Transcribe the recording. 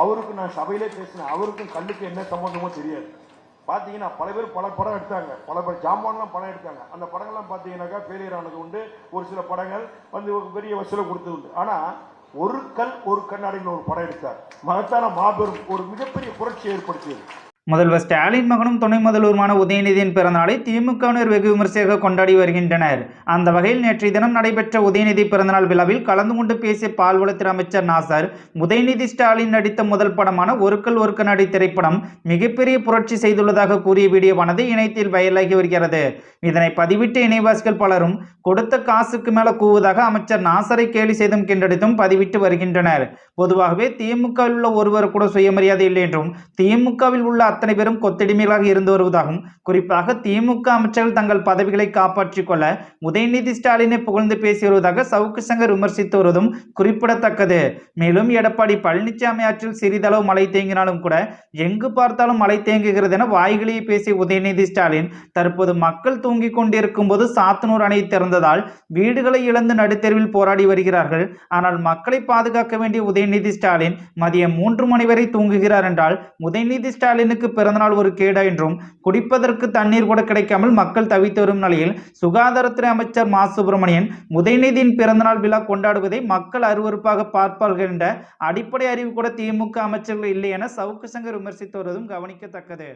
அவருக்கு நான் சபையிலே பேசினேன். அவருக்கும் கல்லுக்கு என்ன சம்பந்தமோ தெரியாது. பார்த்தீங்கன்னா பல பேர் பல படம் எடுத்தாங்க. பல பேர் ஜாமான்லாம் படம் எடுத்தாங்க. அந்த படங்கள்லாம் பார்த்தீங்கன்னாக்கா ஃபெயிலியர் ஆனது உண்டு. ஒரு சில படங்கள் வந்து பெரிய வசூலை கொடுத்தது உண்டு. ஆனால் ஒரு கல் ஒரு கண்ணாடின்னு ஒரு படம் எடுத்தார். மகத்தான மாபெரும் ஒரு மிகப்பெரிய புரட்சி ஏற்படுத்தியது. முதல்வர் ஸ்டாலின் மகனும் துணை முதல்வருமான உதயநிதியின் பிறந்தநாளை திமுகவினர் வெகு விமர்சையாக கொண்டாடி வருகின்றனர். அந்த வகையில் நேற்றைய தினம் நடைபெற்ற உதயநிதி பிறந்தநாள் விழாவில் கலந்து கொண்டு பேசிய பால்வளத்துறை அமைச்சர் நாசர் உதயநிதி ஸ்டாலின் நடித்த முதல் படமான ஒருக்கல் ஒருக்க நடி திரைப்படம் மிகப்பெரிய புரட்சி செய்துள்ளதாக கூறிய வீடியோவானது இணையத்தில் வைரலாகி வருகிறது. இதனை பதிவிட்ட இணைவாசிகள் பலரும் கொடுத்த காசுக்கு மேல கூவுவதாக அமைச்சர் நாசரை கேலி செய்தும் கிண்டடித்தும் பதிவிட்டு வருகின்றனர். பொதுவாகவே திமுகவில் உள்ள ஒருவர் கூட சுயமரியாதை இல்லை என்றும் திமுகவில் உள்ள அத்தனை பேரும் கொத்தடிமைகளாக இருந்து வருவதாகவும் குறிப்பாக திமுக அமைச்சர்கள் தங்கள் பதவிகளை காப்பாற்றிக் கொள்ள உதயநிதி ஸ்டாலினை புகழ்ந்து பேசி வருவதாக சவுக்கு சங்கர் விமர்சித்து வருவதும் குறிப்பிடத்தக்கது. மேலும் எடப்பாடி பழனிசாமி ஆற்றில் சிறிதளவு மழை தேங்கினாலும் கூட எங்கு பார்த்தாலும் மழை தேங்குகிறது என வாய்களையே பேசிய உதயநிதி ஸ்டாலின் தற்போது மக்கள் தூங்கிக் கொண்டிருக்கும் போது சாத்தனூர் அணை திறந்ததால் வீடுகளை இழந்து நடுத்தெருவில் போராடி வருகிறார்கள். ஆனால் மக்களை பாதுகாக்க வேண்டிய உதயநிதி ஸ்டாலின் மதியம் மூன்று மணி வரை தூங்குகிறார் என்றால் உதயநிதி ஸ்டாலினுக்கு பிறந்தநாள் ஒரு கேடா என்றும் குடிப்பதற்கு தண்ணீர் கூட கிடைக்காமல் மக்கள் தவித்து வரும் நிலையில் சுகாதாரத்துறை அமைச்சர் மா. சுப்பிரமணியன் உதயநிதியின் பிறந்தநாள் விழா கொண்டாடுவதை மக்கள் அருவருப்பாக பார்ப்பார்கள் என்ற அடிப்படை அறிவு கூட திமுக அமைச்சர்கள் இல்லை என சவுக்கு சங்கர் விமர்சித்து வருவதும் கவனிக்கத்தக்கது.